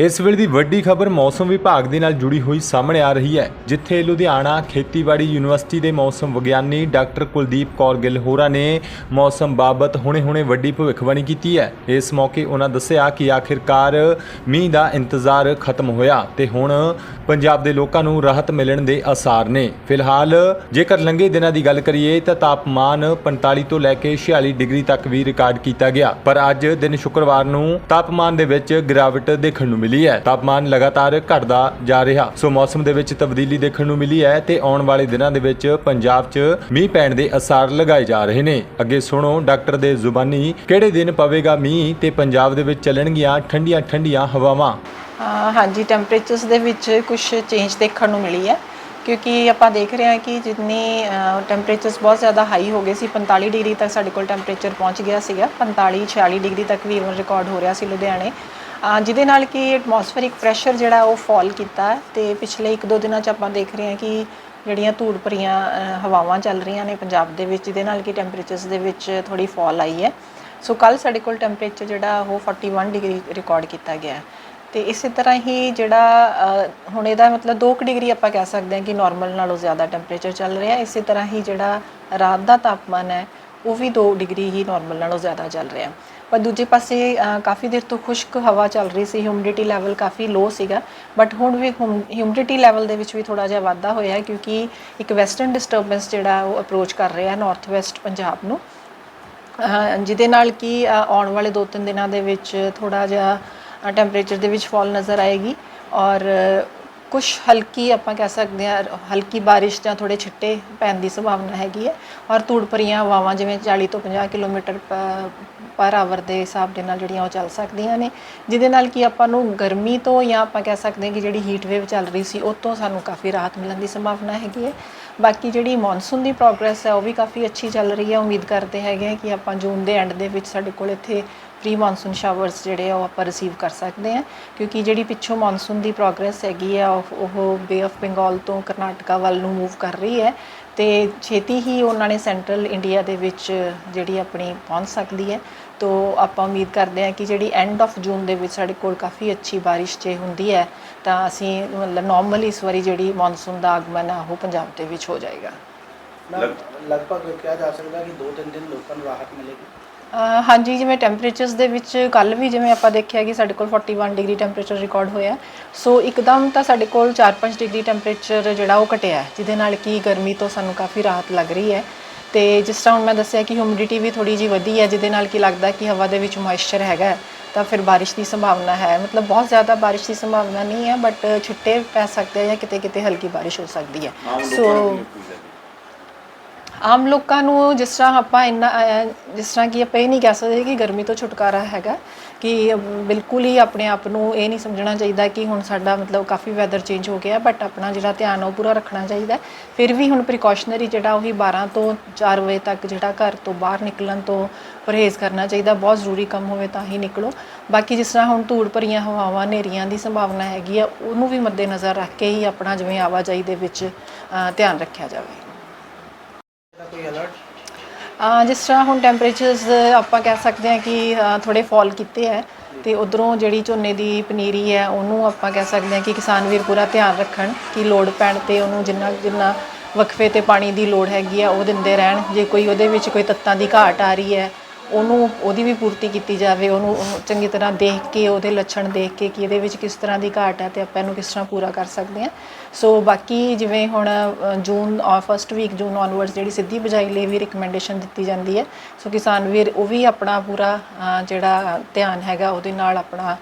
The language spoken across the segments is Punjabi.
ਇਸ ਵੇਲੇ ਦੀ ਵੱਡੀ ਖਬਰ ਮੌਸਮ ਵਿਭਾਗ ਦੇ ਨਾਲ ਜੁੜੀ ਹੋਈ ਸਾਹਮਣੇ ਆ ਰਹੀ ਹੈ, ਜਿੱਥੇ ਲੁਧਿਆਣਾ ਖੇਤੀਬਾੜੀ ਯੂਨੀਵਰਸਿਟੀ ਦੇ ਮੌਸਮ ਵਿਗਿਆਨੀ ਡਾਕਟਰ ਕੁਲਦੀਪ ਕੌਰ ਗਿੱਲ ਹੋਰਾਂ ਨੇ ਮੌਸਮ ਬਾਬਤ ਹੁਣੇ-ਹੁਣੇ ਵੱਡੀ ਭਵਿੱਖਬਾਣੀ ਕੀਤੀ ਹੈ। ਇਸ ਮੌਕੇ ਉਹਨਾਂ ਦੱਸਿਆ ਕਿ ਆਖਿਰਕਾਰ ਮੀਂਹ ਦਾ ਇੰਤਜ਼ਾਰ ਖਤਮ ਹੋਇਆ ਤੇ ਹੁਣ ਪੰਜਾਬ ਦੇ ਲੋਕਾਂ ਨੂੰ ਰਾਹਤ ਮਿਲਣ ਦੇ ਆਸਾਰ ਨੇ। ਫਿਲਹਾਲ ਜੇਕਰ ਲੰਘੇ ਦਿਨਾਂ ਦੀ ਗੱਲ ਕਰੀਏ ਤਾਂ ਤਾਪਮਾਨ 45 ਤੋਂ ਲੈ ਕੇ 46 ਡਿਗਰੀ ਤੱਕ ਵੀ ਰਿਕਾਰਡ ਕੀਤਾ ਗਿਆ, ਪਰ ਅੱਜ ਦਿਨ ਸ਼ੁੱਕਰਵਾਰ ਨੂੰ ਤਾਪਮਾਨ ਦੇ ਵਿੱਚ ਗਿਰਾਵਟ ਦੇਖਣ ਨੂੰ ਮਿਲੀ। ਹੈ। ਤਾਪਮਾਨ ਲਗਾਤਾਰ ਘਟਦਾ ਜਾ ਰਿਹਾ। ਸੋ ਮੌਸਮ ਦੇ ਵਿੱਚ ਤਬਦੀਲੀ ਦੇਖਣ ਨੂੰ ਮਿਲੀ ਹੈ ਤੇ ਆਉਣ ਵਾਲੇ ਦਿਨਾਂ ਦੇ ਵਿੱਚ ਪੰਜਾਬ 'ਚ ਮੀਂਹ ਪੈਣ ਦੇ ਅਸਾਰ ਲਗਾਏ ਜਾ ਰਹੇ ਨੇ। ਅੱਗੇ ਸੁਣੋ, ਡਾਕਟਰ ਦੇ ਜ਼ੁਬਾਨੀ, ਕਿਹੜੇ ਦਿਨ ਪਵੇਗਾ ਮੀਂਹ ਤੇ ਪੰਜਾਬ ਦੇ ਵਿੱਚ ਚੱਲਣਗੀਆਂ ਠੰਡੀਆਂ ਠੰਡੀਆਂ ਹਵਾਵਾਂ ਹਾਂਜੀ ਟੈਂਪਰੇਚਰਸ ਦੇ ਵਿੱਚ ਕੁਝ ਚੇਂਜ ਦੇਖਣ ਨੂੰ ਮਿਲੀ ਹੈ। ਕਿਉਂਕਿ ਆਪਾਂ ਦੇਖ ਰਹੇ ਹਾਂ ਕਿ ਜਿੰਨੀ ਟੈਂਪਰੇਚਰਸ ਬਹੁਤ ਜ਼ਿਆਦਾ ਹਾਈ ਹੋ ਗਏ ਸੀ 45 ਡਿਗਰੀ ਤੱਕ ਸਾਡੇ ਕੋਲ ਟੈਂਪਰੇਚਰ ਪਹੁੰਚ ਗਿਆ ਸੀਗਾ। 45 46 ਡਿਗਰੀ ਤੱਕ ਵੀ ਇਵਨ ਰਿਕਾਰਡ ਹੋ ਰਿਹਾ ਸੀ ਲੁਧਿਆਣੇ। ਜਿਹਦੇ ਨਾਲ ਕਿ ਐਟਮੋਸਫੇਰਿਕ ਪ੍ਰੈਸ਼ਰ ਜਿਹੜਾ ਉਹ ਫਾਲ ਕੀਤਾ ਹੈ ਤੇ ਪਿਛਲੇ 1-2 ਦਿਨਾਂ 'ਚ ਆਪਾਂ ਦੇਖ ਰਹੇ ਹਾਂ ਕਿ ਜਿਹੜੀਆਂ ਧੂੜ ਭਰੀਆਂ ਹਵਾਵਾਂ ਚੱਲ ਰਹੀਆਂ ਨੇ ਪੰਜਾਬ ਦੇ ਵਿੱਚ, ਜਿਹਦੇ ਨਾਲ ਕਿ ਟੈਂਪਰੇਚਰਸ ਦੇ ਵਿੱਚ ਥੋੜੀ ਫਾਲ ਆਈ ਹੈ। ਸੋ ਕੱਲ ਸਾਡੇ ਕੋਲ ਟੈਂਪਰੇਚਰ ਜਿਹੜਾ ਉਹ 41 ਡਿਗਰੀ ਰਿਕਾਰਡ ਕੀਤਾ ਗਿਆ ਹੈ। ਤੇ ਇਸੇ ਤਰ੍ਹਾਂ ਹੀ ਜਿਹੜਾ ਹੁਣ ਇਹਦਾ ਮਤਲਬ 2 ਡਿਗਰੀ ਆਪਾਂ ਕਹਿ ਸਕਦੇ ਹਾਂ ਕਿ ਨਾਰਮਲ ਨਾਲੋਂ ਜ਼ਿਆਦਾ ਟੈਂਪਰੇਚਰ ਚੱਲ ਰਿਹਾ ਇਸੇ ਤਰ੍ਹਾਂ ਹੀ ਜਿਹੜਾ ਰਾਤ ਦਾ ਤਾਪਮਾਨ ਹੈ ਉਹ ਵੀ 2 ਡਿਗਰੀ ਹੀ ਨਾਰਮਲ ਨਾਲੋਂ ਜ਼ਿਆਦਾ ਚੱਲ ਰਿਹਾ। ਪਰ ਦੂਜੇ ਪਾਸੇ ਕਾਫੀ ਦੇਰ ਤੋਂ ਖੁਸ਼ਕ ਹਵਾ ਚੱਲ ਰਹੀ ਸੀ ਹਿਊਮਿਡਿਟੀ ਲੈਵਲ ਕਾਫੀ ਲੋ ਸੀਗਾ। ਬਟ ਹੁਣ ਵੀ ਹਿਊਮਿਡਿਟੀ ਲੈਵਲ ਦੇ ਵਿੱਚ ਵੀ ਥੋੜਾ ਜਿਹਾ ਵਾਧਾ ਹੋਇਆ ਹੈ, ਕਿਉਂਕਿ ਇੱਕ ਵੈਸਟਰਨ ਡਿਸਟਰਬੈਂਸ ਜਿਹੜਾ ਉਹ ਅਪਰੋਚ ਕਰ ਰਿਹਾ ਹੈ ਨਾਰਥ ਵੈਸਟ ਪੰਜਾਬ ਨੂੰ। ਜਿਹਦੇ ਨਾਲ ਕਿ ਆਉਣ ਵਾਲੇ 2-3 ਦਿਨਾਂ ਦੇ ਵਿੱਚ ਥੋੜਾ ਜਿਹਾ ਟੈਂਪਰੇਚਰ ਦੇ ਵਿੱਚ ਫਾਲ ਨਜ਼ਰ ਆਏਗੀ। ਔਰ ਕੁਝ ਹਲਕੀ ਆਪਾਂ ਕਹਿ ਸਕਦੇ ਹਾਂ, ਹਲਕੀ ਬਾਰਿਸ਼ ਜਾਂ ਥੋੜੇ ਛਿੱਟੇ ਪੈਣ ਦੀ ਸੰਭਾਵਨਾ ਹੈਗੀ ਹੈ ਔਰ ਧੂੜ ਭਰੀਆਂ ਹਵਾਵਾਂ ਜਿਵੇਂ 40 ਤੋਂ 50 ਕਿਲੋਮੀਟਰ ਪ- ਪਰ ਆਵਰ ਦੇ ਹਿਸਾਬ ਦੇ ਨਾਲ ਜਿਹੜੀਆਂ ਉਹ ਚੱਲ ਸਕਦੀਆਂ ਨੇ, ਜਿਹਦੇ ਨਾਲ ਕਿ ਆਪਾਂ ਨੂੰ ਗਰਮੀ ਤੋਂ ਜਾਂ ਆਪਾਂ ਕਹਿ ਸਕਦੇ ਹਾਂ ਕਿ ਜਿਹੜੀ ਹੀਟ ਵੇਵ ਚੱਲ ਰਹੀ ਸੀ, ਉਹ ਤੋਂ ਸਾਨੂੰ ਕਾਫੀ ਰਾਹਤ ਮਿਲਣ ਦੀ ਸੰਭਾਵਨਾ ਹੈਗੀ ਹੈ। ਬਾਕੀ ਜਿਹੜੀ ਮੌਨਸੂਨ ਦੀ ਪ੍ਰੋਗਰੈਸ ਹੈ, ਉਹ ਵੀ ਕਾਫੀ ਅੱਛੀ ਚੱਲ ਰਹੀ ਹੈ। ਉਮੀਦ ਕਰਦੇ ਹੈਗੇ ਹਾਂ ਕਿ ਆਪਾਂ ਜੂਨ ਦੇ ਐਂਡ ਦੇ ਵਿੱਚ ਸਾਡੇ ਕੋਲ ਇੱਥੇ ਪ੍ਰੀ ਮੌਨਸੂਨ ਸ਼ਾਵਰਸ ਜਿਹੜੇ ਆ ਉਹ ਆਪਾਂ ਰਿਸੀਵ ਕਰ ਸਕਦੇ ਹਾਂ, ਕਿਉਂਕਿ ਜਿਹੜੀ ਪਿੱਛੋਂ ਮੌਨਸੂਨ ਦੀ ਪ੍ਰੋਗਰੈਸ ਹੈਗੀ ਆ, ਉਹ- ਉਹ ਬੇ ਆਫ ਬੰਗਾਲ ਤੋਂ ਕਰਨਾਟਕਾ ਵੱਲ ਨੂੰ ਮੂਵ ਕਰ ਰਹੀ ਹੈ ਤੇ ਛੇਤੀ ਹੀ ਉਹਨਾਂ ਨੇ ਸੈਂਟਰਲ ਇੰਡੀਆ ਦੇ ਵਿੱਚ ਜਿਹੜੀ ਆਪਣੀ ਪਹੁੰਚ ਸਕਦੀ ਹੈ। ਤੋ ਆਪਾਂ ਉਮੀਦ ਕਰਦੇ ਹਾਂ ਕਿ ਜਿਹੜੀ ਐਂਡ ਆਫ ਜੂਨ ਦੇ ਵਿੱਚ ਸਾਡੇ ਕੋਲ ਕਾਫੀ ਅੱਛੀ ਬਾਰਿਸ਼ ਜੇ ਹੁੰਦੀ ਹੈ, ਤਾਂ ਅਸੀਂ ਮਤਲਬ ਨਾਰਮਲੀ ਇਸ ਵਾਰੀ ਜਿਹੜੀ ਮੌਨਸੂਨ ਦਾ ਆਗਮਨ ਆ, ਉਹ ਪੰਜਾਬ ਦੇ ਵਿੱਚ ਹੋ ਜਾਏਗਾ। ਲਗਭਗ ਕਿਹਾ ਜਾ ਸਕਦਾ ਕਿ 2-3 ਦਿਨ ਲੋਕਾਂ ਨੂੰ ਰਾਹਤ ਮਿਲੇਗੀ। ਅਹ ਹਾਂਜੀ ਜਿਵੇਂ ਟੈਂਪਰੇਚਰਸ ਦੇ ਵਿੱਚ ਕੱਲ ਵੀ ਜਿਵੇਂ ਆਪਾਂ ਦੇਖਿਆ ਕਿ ਸਾਡੇ ਕੋਲ 41 ਡਿਗਰੀ ਟੈਂਪਰੇਚਰ ਰਿਕਾਰਡ ਹੋਇਆ। ਸੋ ਇੱਕਦਮ ਤਾਂ ਸਾਡੇ ਕੋਲ 4-5 ਡਿਗਰੀ ਟੈਂਪਰੇਚਰ ਜਿਹੜਾ ਉਹ ਘਟਿਆ ਹੈ, ਜਿਹਦੇ ਨਾਲ ਕਿ ਗਰਮੀ ਤੋਂ ਸਾਨੂੰ ਕਾਫੀ ਰਾਹਤ ਲੱਗ ਰਹੀ ਹੈ। ਤੇ ਜਿਸ ਤਰ੍ਹਾਂ ਹੁਣ ਮੈਂ ਦੱਸਿਆ ਕਿ ਹਿਊਮਿਡਿਟੀ ਵੀ ਥੋੜੀ ਜੀ ਵਧੀ ਹੈ ਜਿਹਦੇ ਨਾਲ ਕਿ ਲੱਗਦਾ ਕਿ ਹਵਾ ਦੇ ਵਿੱਚ ਮੋਇਸਚਰ ਹੈਗਾ ਹੈ, ਤਾਂ ਫਿਰ ਬਾਰਿਸ਼ ਦੀ ਸੰਭਾਵਨਾ ਹੈ। ਮਤਲਬ ਬਹੁਤ ਜ਼ਿਆਦਾ ਬਾਰਿਸ਼ ਦੀ ਸੰਭਾਵਨਾ ਨਹੀਂ ਹੈ ਬਟ ਛਿੱਟੇ ਪੈ ਸਕਦੇ ਆ ਜਾਂ ਕਿਤੇ ਕਿਤੇ ਹਲਕੀ ਬਾਰਿਸ਼ ਹੋ ਸਕਦੀ ਹੈ। ਸੋ ਆਮ ਲੋਕਾਂ ਨੂੰ ਜਿਸ ਤਰ੍ਹਾਂ ਆਪਾਂ ਇੰਨਾ ਜਿਸ ਤਰ੍ਹਾਂ ਕਿ ਆਪਾਂ ਇਹ ਨਹੀਂ ਕਹਿ ਸਕਦੇ ਕਿ ਗਰਮੀ ਤੋਂ ਛੁਟਕਾਰਾ ਹੈਗਾ, ਕਿ ਬਿਲਕੁਲ ਹੀ ਆਪਣੇ ਆਪ ਨੂੰ ਇਹ ਨਹੀਂ ਸਮਝਣਾ ਚਾਹੀਦਾ ਕਿ ਹੁਣ ਸਾਡਾ ਮਤਲਬ ਕਾਫੀ ਵੈਦਰ ਚੇਂਜ ਹੋ ਗਿਆ ਬਟ ਆਪਣਾ ਜਿਹੜਾ ਧਿਆਨ ਉਹ ਪੂਰਾ ਰੱਖਣਾ ਚਾਹੀਦਾ। ਫਿਰ ਵੀ ਹੁਣ ਪ੍ਰੀਕਾਸ਼ਨਰੀ ਜਿਹੜਾ ਉਹੀ 12 ਤੋਂ 4 ਵਜੇ ਤੱਕ ਜਿਹੜਾ ਘਰ ਤੋਂ ਬਾਹਰ ਨਿਕਲਣ ਤੋਂ ਪਰਹੇਜ਼ ਕਰਨਾ ਚਾਹੀਦਾ, ਬਹੁਤ ਜ਼ਰੂਰੀ ਕੰਮ ਹੋਵੇ ਤਾਂ ਹੀ ਨਿਕਲੋ। ਬਾਕੀ ਜਿਸ ਤਰ੍ਹਾਂ ਹੁਣ ਧੂੜ ਭਰੀਆਂ ਹਵਾਵਾਂ ਹਨੇਰੀਆਂ ਦੀ ਸੰਭਾਵਨਾ ਹੈਗੀ ਆ, ਉਹਨੂੰ ਵੀ ਮੱਦੇਨਜ਼ਰ ਰੱਖ ਕੇ ਹੀ ਆਪਣਾ ਜਿਵੇਂ ਆਵਾਜਾਈ ਦੇ ਵਿੱਚ ਧਿਆਨ ਰੱਖਿਆ ਜਾਵੇ ਇਹਦਾ ਕੋਈ ਅਲਰਟ ਅਹ ਜਿਸ ਤਰ੍ਹਾਂ ਹੁਣ ਟੈਂਪਰੇਚਰਸ ਆਪਾਂ ਕਹਿ ਸਕਦੇ ਹਾਂ ਕਿ, ਅਹ ਥੋੜੇ ਫਾਲ ਕੀਤੇ ਹੈ ਤੇ ਉਧਰੋਂ ਜਿਹੜੀ ਝੋਨੇ ਦੀ ਪਨੀਰੀ ਹੈ, ਉਹਨੂੰ ਆਪਾਂ ਕਹਿ ਸਕਦੇ ਹਾਂ ਕਿ ਕਿਸਾਨ ਵੀਰ ਪੂਰਾ ਧਿਆਨ ਰੱਖਣ ਕਿ ਲੋੜ ਪੈਣ ਤੇ ਉਹਨੂੰ ਜਿੰਨਾ ਜਿੰਨਾ ਵਕਫੇ ਤੇ ਪਾਣੀ ਦੀ ਲੋੜ ਹੈਗੀ ਆ, ਉਹ ਦਿੰਦੇ ਰਹਿਣ। ਜੇ ਕੋਈ ਉਹਦੇ ਵਿੱਚ ਕੋਈ ਤੱਤਾਂ ਦੀ ਘਾਟ ਆ ਰਹੀ ਹੈ ਉਹਨੂੰ, ਉਹਦੀ ਵੀ ਪੂਰਤੀ ਕੀਤੀ ਜਾਵੇ, ਉਹਨੂੰ ਚੰਗੀ ਤਰ੍ਹਾਂ ਦੇਖ ਕੇ, ਉਹਦੇ ਲੱਛਣ ਦੇਖ ਕੇ ਕਿ ਇਹਦੇ ਵਿੱਚ ਕਿਸ ਤਰ੍ਹਾਂ ਦੀ ਘਾਟ ਹੈ ਤੇ ਆਪਾਂ ਇਹਨੂੰ ਕਿਸ ਤਰ੍ਹਾਂ ਪੂਰਾ ਕਰ ਸਕਦੇ ਹਾਂ। ਸੋ ਬਾਕੀ ਜਿਵੇਂ ਹੁਣ June June first week June onwards ਜਿਹੜੀ ਸਿੱਧੀ ਬਜਾਈ ਲਈ ਵੀ ਰਿਕਮੈਂਡੇਸ਼ਨ ਦਿੱਤੀ ਜਾਂਦੀ ਹੈ। ਸੋ ਕਿਸਾਨ ਵੀਰ, ਉਹ ਵੀ ਆਪਣਾ ਪੂਰਾ ਜਿਹੜਾ ਧਿਆਨ ਹੈਗਾ, ਉਹਦੇ ਨਾਲ ਆਪਣਾ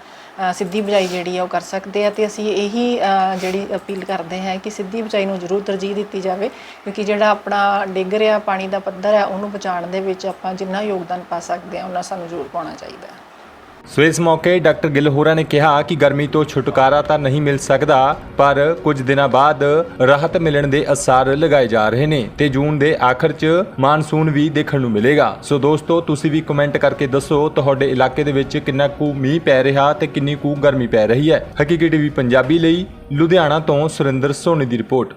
ਸਿੱਧੀ ਬਜਾਈ ਜਿਹੜੀ ਆ ਉਹ ਕਰ ਸਕਦੇ ਆ ਤੇ ਅਸੀਂ ਇਹੀ ਜਿਹੜੀ ਅਪੀਲ ਕਰਦੇ ਹਾਂ ਕਿ ਸਿੱਧੀ ਬਜਾਈ ਨੂੰ ਜ਼ਰੂਰ ਤਰਜੀਹ ਦਿੱਤੀ ਜਾਵੇ, ਕਿਉਂਕਿ ਜਿਹੜਾ ਆਪਣਾ ਡਿੱਗ ਰਿਹਾ ਪਾਣੀ ਦਾ ਪੱਧਰ ਹੈ, ਉਹਨੂੰ ਬਚਾਉਣ ਦੇ ਵਿੱਚ ਆਪਾਂ ਜਿੰਨਾ ਯੋਗਦਾਨ ਪਾ ਸਕਦੇ ਹਾਂ ਉਹਨਾਂ ਸਾਨੂੰ ਜ਼ਰੂਰ ਪਾਉਣਾ ਚਾਹੀਦਾ। ਸੋ ਇਸ ਮੌਕੇ ਡਾਕਟਰ ਗਿੱਲ ਹੋਰਾਂ ਨੇ ਕਿਹਾ ਕਿ ਗਰਮੀ ਤੋਂ ਛੁਟਕਾਰਾ ਤਾਂ ਨਹੀਂ ਮਿਲ ਸਕਦਾ, ਪਰ ਕੁਝ ਦਿਨਾਂ ਬਾਅਦ ਰਾਹਤ ਮਿਲਣ ਦੇ ਅਸਾਰ ਲਗਾਏ ਜਾ ਰਹੇ ਨੇ ਤੇ ਜੂਨ ਦੇ ਆਖਰ 'ਚ ਮਾਨਸੂਨ ਵੀ ਦੇਖਣ ਨੂੰ ਮਿਲੇਗਾ। ਸੋ ਦੋਸਤੋ, ਤੁਸੀਂ ਵੀ ਕਮੈਂਟ ਕਰਕੇ ਦੱਸੋ ਤੁਹਾਡੇ ਇਲਾਕੇ ਦੇ ਵਿੱਚ ਕਿੰਨਾ ਕੁ ਮੀਂਹ ਪੈ ਰਿਹਾ ਤੇ ਕਿੰਨੀ ਕੁ ਗਰਮੀ ਪੈ ਰਹੀ ਹੈ। ਹਕੀਕੀ ਟੀਵੀ ਪੰਜਾਬੀ ਲਈ ਲੁਧਿਆਣਾ ਤੋਂ ਸੁਰਿੰਦਰ ਸੋਨੀ ਦੀ ਰਿਪੋਰਟ।